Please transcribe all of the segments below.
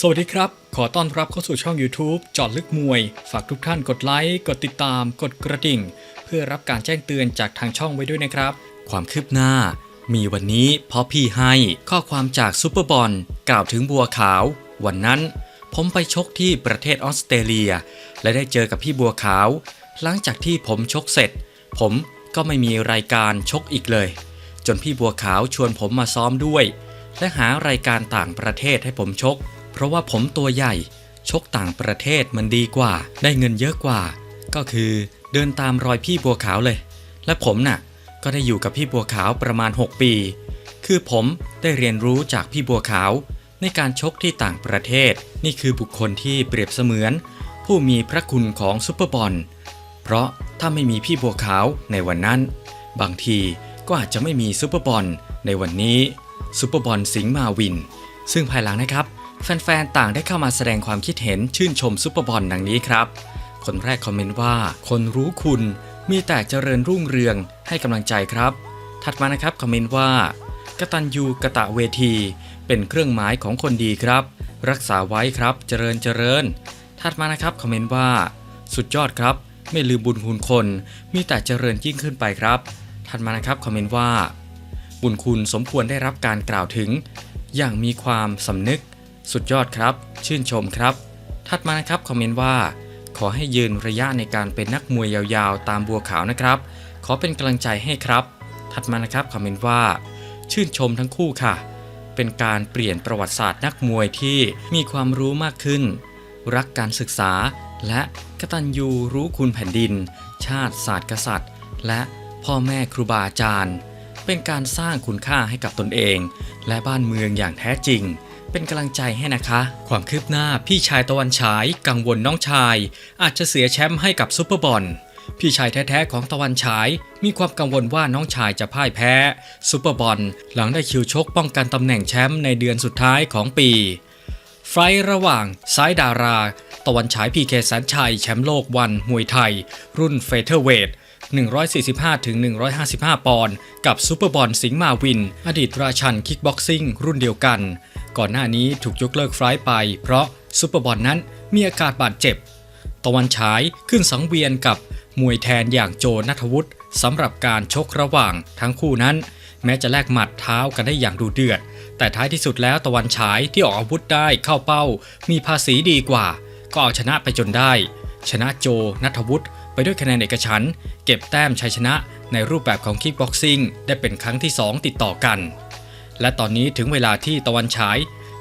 สวัสดีครับ ขอต้อนรับเข้าสู่ช่อง YouTube จอดลึกมวย ฝากทุกท่านกดไลค์ กดติดตาม กดกระดิ่ง เพื่อรับการแจ้งเตือนจากทางช่องไว้ด้วยนะครับ ความคืบหน้า มีวันนี้เพราะพี่ให้ข้อความจากซูเปอร์บอลกล่าวถึงบัวขาว วันนั้น ผมไปชกที่ประเทศออสเตรเลีย และได้เจอกับพี่บัวขาว หลังจากที่ผมชกเสร็จ ผมก็ไม่มีรายการชกอีกเลย จนพี่บัวขาวชวนผมมาซ้อมด้วย และหารายการต่างประเทศให้ผมชก เพราะว่าผมตัวใหญ่ ชกต่างประเทศมันดีกว่า ได้เงินเยอะกว่า ก็คือเดินตามรอยพี่บัวขาวเลย และผมน่ะ ก็ได้อยู่กับพี่บัวขาวประมาณ 6 ปี คือผมได้เรียนรู้จากพี่บัวขาว ในการชกที่ต่างประเทศ นี่คือบุคคลที่เปรียบเสมือน ผู้มีพระคุณของซุปเปอร์บอลเพราะถ้าไม่มีพี่บัวขาวในวันนั้น บางทีก็อาจจะไม่มีซูเปอร์บอลในวันนี้ซูเปอร์บอลสิงห์มาวิน ซึ่งภายหลังนะครับ แฟนๆ ต่างได้เข้ามาแสดงความคิดเห็นชื่นชมซูเปอร์บอลดังนี้ครับ คนแรกคอมเมนต์ว่า คนรู้คุณมีแต่เจริญรุ่งเรืองให้กำลังใจครับ ถัดมานะครับคอมเมนต์ว่ากตัญญูกะตะเวที เป็นเครื่องหมายของคนดีครับ รักษาไว้ครับเจริญเจริญ ถัดมานะครับคอมเมนต์ว่า สุดยอดครับ ไม่ลืมบุญคุณคน มีแต่เจริญยิ่งขึ้นไปครับ ถัดมานะครับคอมเมนต์ว่า บุญคุณสมควรได้รับการกล่าวถึง อย่างมีความสำนึก สุดยอดครับ ชื่นชมครับ ถัดมานะครับคอมเมนต์ว่า ขอให้ยืนระยะในการเป็นนักมวยยาวๆ ตามบัวขาวนะครับ ขอเป็นกำลังใจให้ครับ ถัดมานะครับคอมเมนต์ว่า ชื่นชมทั้งคู่ค่ะ เป็นการเปลี่ยนประวัติศาสตร์นักมวยที่มีความรู้มากขึ้น รักการศึกษา และกตัญญูรู้คุณแผ่นดิน ชาติศาสตร์กษัตริย์ และพ่อแม่ครูบาอาจารย์ เป็นการสร้างคุณค่าให้กับตนเอง และบ้านเมืองอย่างแท้จริง เป็นกำลังใจให้นะคะ ความคืบหน้าพี่ชายตะวันฉายกังวลน้องชาย อาจจะเสียแชมป์ให้กับซุปเปอร์บอลพี่ชายแท้ๆของตะวันฉาย มีความกังวลว่าน้องชายจะพ่ายแพ้ซุปเปอร์บอลหลังได้คิวชกป้องกันตำแหน่งแชมป์ในเดือนสุดท้ายของปี ไฟระหว่างซ้ายดารา ตะวันฉายพีเคแสนชัยแชมป์โลกวันมวยไทย รุ่นเฟเธอร์เวท145-155 ปอนด์กับซูเปอร์บอลสิงห์มาวิน อดีตราชันคิกบ็อกซิ่งรุ่นเดียวกัน ก่อนหน้านี้ถูกยกเลิกไฟล์ไป เพราะซูเปอร์บอลนั้นมีอาการบาดเจ็บ ตะวันฉายขึ้นสังเวียนกับมวยแทนอย่างโจนัทวุฒิสำหรับการชกระหว่างทั้งคู่นั้น แม้จะแลกหมัดเท้ากันได้อย่างดูเดือด แต่ท้ายที่สุดแล้วตะวันฉายที่ออกอาวุธได้เข้าเป้า มีภาษีดีกว่า ก็เอาชนะไปจนได้ ชนะโจนัทวุฒิไปด้วยคะแนนเอกฉันเก็บแต้มชัยชนะในรูปแบบของคิกบ็อกซิ่งได้เป็นครั้งที่ 2 ติดต่อกัน และตอนนี้ถึงเวลาที่ตะวันฉาย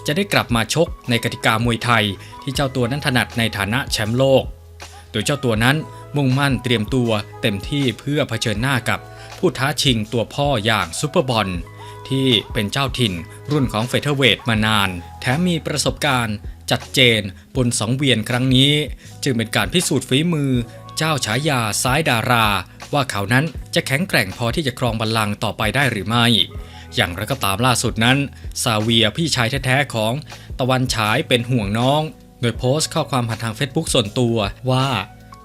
จะได้กลับมาชกในกติกามวยไทย ที่เจ้าตัวนั้นถนัดในฐานะแชมป์โลก โดยเจ้าตัวนั้นมุ่งมั่นเตรียมตัวเต็มที่เพื่อเผชิญหน้ากับผู้ท้าชิงตัวพ่ออย่างซูเปอร์บอลที่เป็นเจ้าถิ่นรุ่นของเฟเธอร์เวทมานาน แถมมีประสบการณ์จัดเจนบนสังเวียนครั้งนี้ จึงเป็นการพิสูจน์ฝีมือ เจ้าฉายาซ้ายดารา ว่าเขานั้นจะแข็งแกร่งพอที่จะครองบัลลังก์ต่อไปได้หรือไม่ อย่างไรก็ตามล่าสุดนั้น ซาเวียพี่ชายแท้ๆของตะวันฉายเป็นห่วงน้อง โดยโพสต์ข้อความผ่านทาง Facebook ส่วนตัวว่า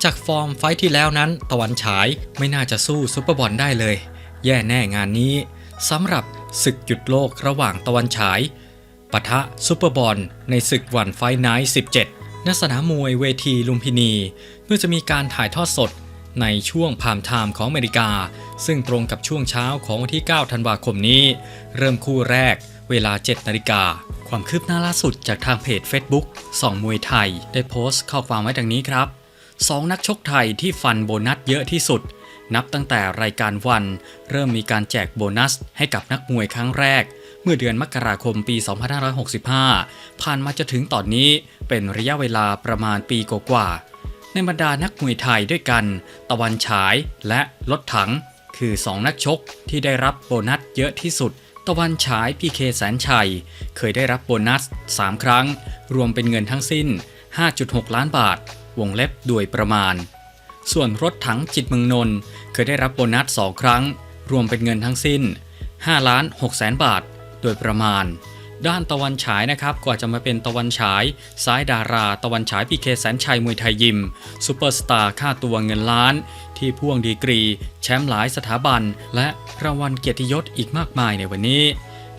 จากฟอร์มไฟที่แล้วนั้น ตะวันฉายไม่น่าจะสู้ซุปเปอร์บอลได้เลย แย่แน่งานนี้สำหรับศึกหยุดโลกระหว่างตะวันฉายปะทะซุปเปอร์บอลในศึกวันไฟไนท์17ณสนามมวยเวทีลุมพินี เมื่อจะมีการถ่ายทอดสดในช่วงพามไทม์ของอเมริกา ซึ่งตรงกับช่วงเช้าของวันที่ 9 ธันวาคมนี้ เริ่มคู่แรก เวลา 7 นาฬิกา ความคืบหน้าล่าสุดจากทางเพจ Facebook ส่องมวยไทย ได้โพสต์ข้อความไว้ดังนี้ครับสองนักชกไทยที่ฟันโบนัสเยอะที่สุด นับตั้งแต่รายการวัน เริ่มมีการแจกโบนัสให้กับนักมวยครั้งแรก เมื่อเดือนมกราคมปี 2565 ผ่านมาจะถึงตอนนี้เป็นระยะเวลาประมาณปีกว่าในบรรดานักมวยไทยด้วยกัน ตะวันฉายและรถถัง คือ 2 นักชกที่ได้รับโบนัสเยอะที่สุด ตะวันฉายพีเคแสนชัย เคยได้รับโบนัส 3 ครั้ง รวมเป็นเงินทั้งสิ้น 5.6 ล้านบาท วงเล็บด้วยประมาณ ส่วนรถถังจิตเมืองนนท์เคยได้รับโบนัส 2 ครั้ง รวมเป็นเงินทั้งสิ้น5ล้าน6แสนบาท โดยประมาณ ด้านตะวันฉายนะครับกว่าจะมาเป็นตะวันฉาย ซ้ายดารา ตะวันฉายพีเคแสนชัยมวยไทยยิมซูเปอร์สตาร์ค่าตัวเงินล้าน ที่พ่วงดีกรี แชมป์หลายสถาบัน และรางวัลเกียรติยศอีกมากมายในวันนี้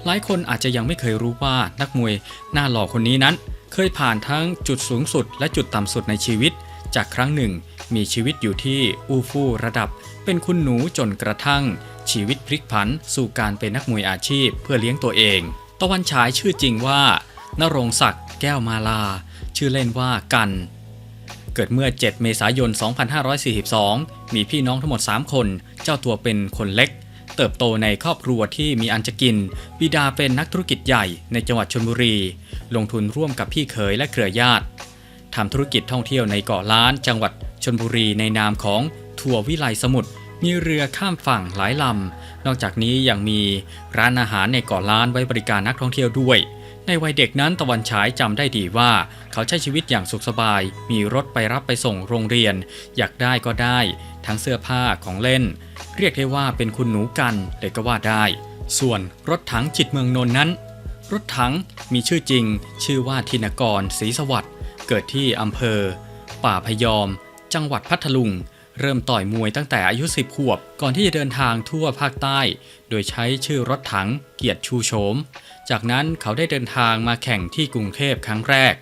หลายคนอาจจะยังไม่เคยรู้ว่านักมวยหน้าหล่อคนนี้นั้น เคยผ่านทั้งจุดสูงสุด และจุดต่ำสุดในชีวิต จากครั้งหนึ่ง มีชีวิตอยู่ที่อูฟู่ระดับ เป็นคุณหนูจนกระทั่ง ชีวิตพลิกผันสู่การเป็นนักมวยอาชีพเพื่อเลี้ยงตัวเอง ตะวันฉายชื่อจริงว่านรงศักดิ์แก้วมาลา ชื่อเล่นว่ากัน เกิดเมื่อ 7 เมษายน 2542 มีพี่น้องทั้งหมด 3 คน เจ้าตัวเป็นคนเล็ก เติบโตในครอบครัวที่มีอันจะกิน บิดาเป็นนักธุรกิจใหญ่ในจังหวัดชลบุรี ลงทุนร่วมกับพี่เขยและเครือญาติทำธุรกิจท่องเที่ยวในเกาะล้านจังหวัดชลบุรีในนามของทัวร์วิไลสมุทร มีเรือข้ามฝั่งหลายลำ นอกจากนี้ยังมีร้านอาหารในเกาะล้านไว้บริการนักท่องเที่ยวด้วย ในวัยเด็กนั้นตะวันฉายจำได้ดีว่า เขาใช้ชีวิตอย่างสุขสบาย มีรถไปรับไปส่งโรงเรียน อยากได้ก็ได้ ทั้งเสื้อผ้าของเล่น เรียกได้ว่าเป็นคุณหนูกันเลยก็ว่าได้ ส่วนรถถังจิตเมืองนนท์นั้น รถถังมีชื่อจริง ชื่อว่าธินกรศรีสวัสดิ์เกิดที่อำเภอ ป่าพยอม จังหวัดพัทลุง เริ่มต่อยมวยตั้งแต่อายุ 10 ขวบ ก่อนที่จะเดินทางทั่วภาคใต้ โดยใช้ชื่อรถถังเกียรติชูโฉม จากนั้นเขาได้เดินทางมาแข่งที่กรุงเทพครั้งแรก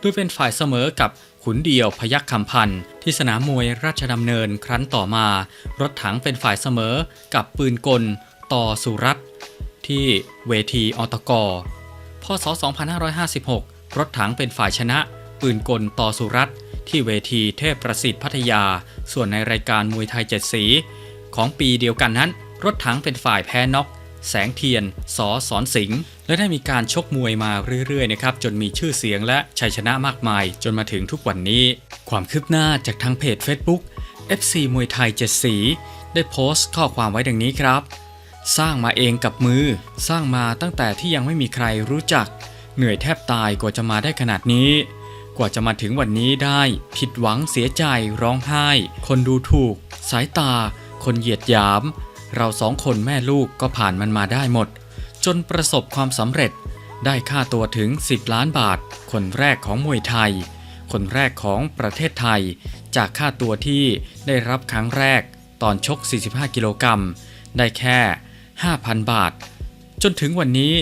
โดยเป็นฝ่ายเสมอกับขุนเดียวพยัคฆ์คำพันธ์ที่สนามมวยราชดำเนินครั้นต่อมา รถถังเป็นฝ่ายเสมอกับปืนกลต่อสุรัตที่เวทีอตกพศ 2556 รถถังเป็นฝ่ายชนะ ปืนกลต่อสุรัตน์ ที่เวทีเทพประสิทธิ์พัทยา ส่วนในรายการมวยไทยเจ็ดสี ของปีเดียวกันนั้น รถถังเป็นฝ่ายแพ้น็อกแสงเทียน สอสอนสิงห์และได้มีการชกมวยมาเรื่อยๆนะครับจนมีชื่อเสียงและชัยชนะมากมาย จนมาถึงทุกวันนี้ ความคืบหน้าจากทางเพจ Facebook FC มวยไทยเจ็ดสี ได้โพสต์ข้อความไว้ดังนี้ครับ สร้างมาเองกับมือ สร้างมาตั้งแต่ที่ยังไม่มีใครรู้จัก เหนื่อยแทบตายกว่าจะมาได้ขนาดนี้ กว่าจะมาถึงวันนี้ได้ ผิดหวังเสียใจร้องไห้ คนดูถูก สายตา คนเหยียดหยาม เราสองคนแม่ลูกก็ผ่านมันมาได้หมด จนประสบความสำเร็จ ได้ค่าตัวถึง 10 ล้านบาท คนแรกของมวยไทย คนแรกของประเทศไทย จากค่าตัวที่ได้รับครั้งแรก ตอนชก 45 กิโลกรัมได้แค่ 5,000 บาท จนถึงวันนี้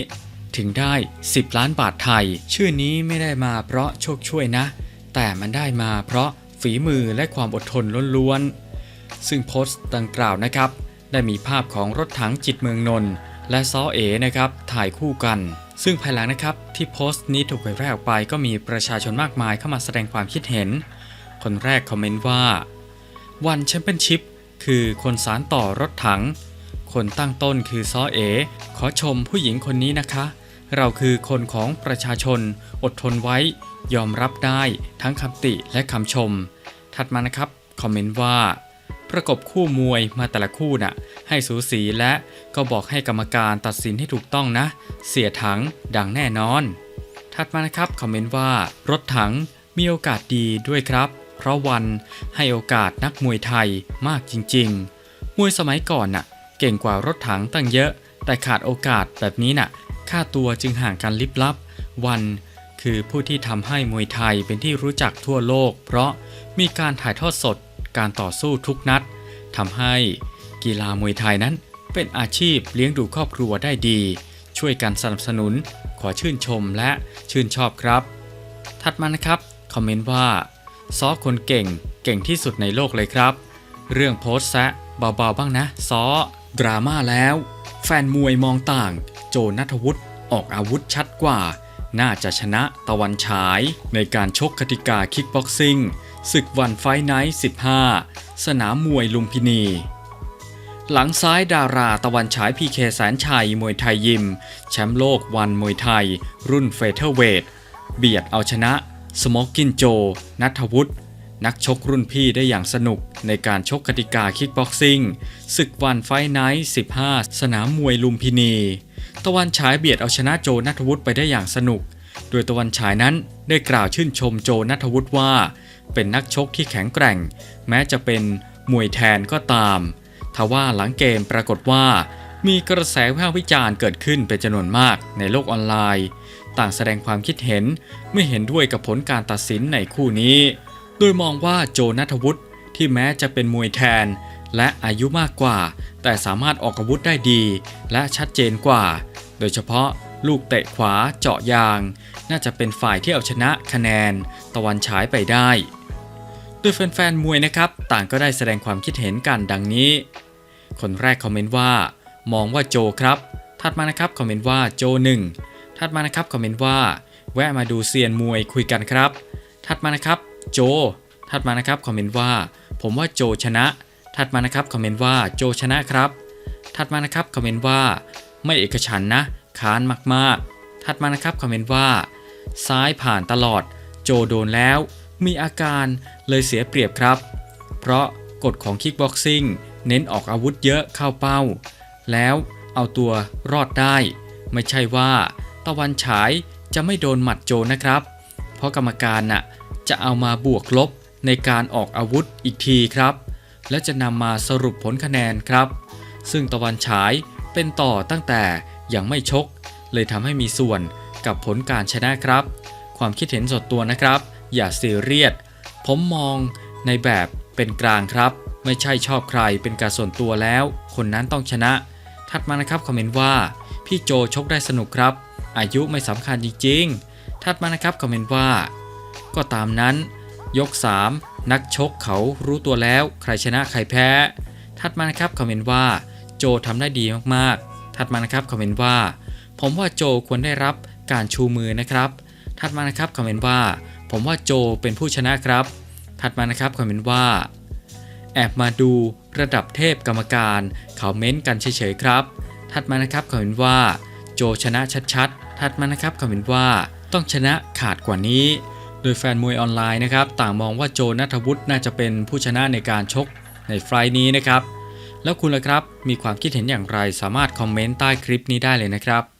ถึงได้ 10 ล้านบาทไทย ชื่อนี้ไม่ได้มาเพราะโชคช่วยนะ แต่มันได้มาเพราะฝีมือและความอดทนล้วนๆ ซึ่งโพสต์ดังกล่าวนะครับ ได้มีภาพของรถถังจิตเมืองนนท์และซอเอนะครับถ่ายคู่กัน ซึ่งภายหลังนะครับที่โพสต์นี้ถูกเผยแพร่ออกไปก็มีประชาชนมากมายเข้ามาแสดงความคิดเห็น คนแรกคอมเมนต์ว่า วันแชมเปี้ยนชิพคือคนสารต่อรถถัง คนตั้งต้นคือซอเอ ขอชมผู้หญิงคนนี้นะคะ เราคือคนของประชาชน อดทนไว้ ยอมรับได้ทั้งคำติและคำชม ถัดมานะครับ คอมเมนต์ว่า ประกบคู่มวยมาแต่ละคู่น่ะ ให้สูสีและก็บอกให้กรรมการตัดสินให้ถูกต้องนะ เสียถังดังแน่นอน ถัดมานะครับ คอมเมนต์ว่า รถถังมีโอกาสดีด้วยครับ เพราะวันให้โอกาสนักมวยไทยมากจริง ๆ มวยสมัยก่อนน่ะ เก่งกว่ารถถังตั้งเยอะ แต่ขาดโอกาสแบบนี้น่ะ ค่าตัวจึงห่างกันลิบลับ วัน คือผู้ที่ทำให้มวยไทยเป็นที่รู้จักทั่วโลก เพราะมีการถ่ายทอดสดการต่อสู้ทุกนัดทำให้กีฬามวยไทยนั้นเป็นอาชีพเลี้ยงดูครอบครัวได้ดี ช่วยกันสนับสนุน ขอชื่นชมและชื่นชอบครับ ถัดมานะครับ คอมเมนต์ว่าซอคนเก่งเก่งที่สุดในโลกเลยครับ เรื่องโพสแซะเบาๆบ้างนะซอดราม่าแล้ว แฟนมวยมองต่าง โจนัทวุฒิออกอาวุธชัดกว่า น่าจะชนะตะวันฉายในการชกกติกาคิกบ็อกซิ่งศึกวันไฟไนท์15 สนามมวยลุมพินี หลังซ้ายดาราตะวันฉายพีเคแสนชัยมวยไทยยิม แชมป์โลกวันมวยไทย รุ่นเฟเธอร์เวทเบียดเอาชนะสโมกกินโจ นัทวุฒินักชกรุ่นพี่ได้อย่างสนุกในการชกกติกาคิกบ็อกซิ่งศึกวันไฟไนท์15 สนามมวยลุมพินี ตะวันฉายเบียดเอาชนะโจนัทวุฒิไปได้อย่างสนุก โดยตะวันฉายนั้นได้กล่าวชื่นชมโจนัทวุฒิว่า เป็นนักชกที่แข็งแกร่ง แม้จะเป็นมวยแทนก็ตาม ทว่าหลังเกมปรากฏว่ามีกระแสวิพากษ์วิจารณ์เกิดขึ้นเป็นจำนวนมากในโลกออนไลน์ ต่างแสดงความคิดเห็นไม่เห็นด้วยกับผลการตัดสินในคู่นี้ โดยมองว่าโจนัทวุฒิที่แม้จะเป็นมวยแทน และอายุมากกว่า แต่สามารถออกอาวุธได้ดี และชัดเจนกว่า โดยเฉพาะลูกเตะขวาเจาะยาง น่าจะเป็นฝ่ายที่เอาชนะคะแนน ตะวันฉายไปได้โดยแฟนๆ มวยนะครับ ต่างก็ได้แสดงความคิดเห็นกันดังนี้ คนแรกคอมเมนต์ว่า มองว่าโจครับถัดมานะครับคอมเมนต์ว่าโจหนึ่งถัดมานะครับคอมเมนต์ว่า แวะมาดูเซียนมวยคุยกันครับถัดมานะครับ โจถัดมานะครับคอมเมนต์ว่า ผมว่าโจชนะ ถัดมานะครับคอมเมนต์ว่าโจชนะครับ ถัดมานะครับคอมเมนต์ว่า ไม่เอกฉันนะค้านมากๆ ถัดมานะครับคอมเมนต์ว่า ซ้ายผ่านตลอด โจโดนแล้ว มีอาการเลยเสียเปรียบครับ เพราะกฎของคิกบ็อกซิ่งเน้นออกอาวุธเยอะเข้าเป้า แล้วเอาตัวรอดได้ ไม่ใช่ว่า ตะวันฉายจะไม่โดนหมัดโจนะครับ เพราะกรรมการน่ะจะเอามาบวกลบในการออกอาวุธอีกทีครับ และจะนำมาสรุปผลคะแนนครับ ซึ่งตะวันฉายเป็นต่อตั้งแต่ยังไม่ชก เลยทำให้มีส่วนกับผลการชนะครับ ความคิดเห็นส่วนตัวนะครับ อย่าซีเรียสผมมองในแบบเป็นกลางครับ ไม่ใช่ชอบใครเป็นการส่วนตัวแล้ว คนนั้นต้องชนะ ถัดมานะครับคอมเมนต์ว่า พี่โจชกได้สนุกครับ อายุไม่สำคัญจริงๆถัดมานะครับคอมเมนต์ว่า ก็ตามนั้น ยก 3 นักชกเขารู้ตัวแล้วใครชนะใครแพ้ ถัดมานะครับคอมเมนต์ว่าโจทำได้ดีมากๆ ถัดมานะครับคอมเมนต์ว่า ผมว่าโจควรได้รับการชูมือนะครับ ถัดมานะครับคอมเมนต์ว่า ผมว่าโจเป็นผู้ชนะครับ ถัดมานะครับคอมเมนต์ว่า แอบมาดูระดับเทพกรรมการเขาเม้นกันเฉยๆครับ ถัดมานะครับคอมเมนต์ว่า โจชนะชัดๆ ถัดมานะครับคอมเมนต์ว่าต้องชนะขาดกว่านี้ ดยแฟนมวยออนไลน์นะครับต่างมองว่าโจนัทวุฒิน่าจะเป็นผู้ชนะในการชกในไฟล์นี้นะครับ แล้วคุณล่ะครับมีความคิดเห็นอย่างไรสามารถคอมเมนต์ใต้คลิปนี้ได้เลยนะครับ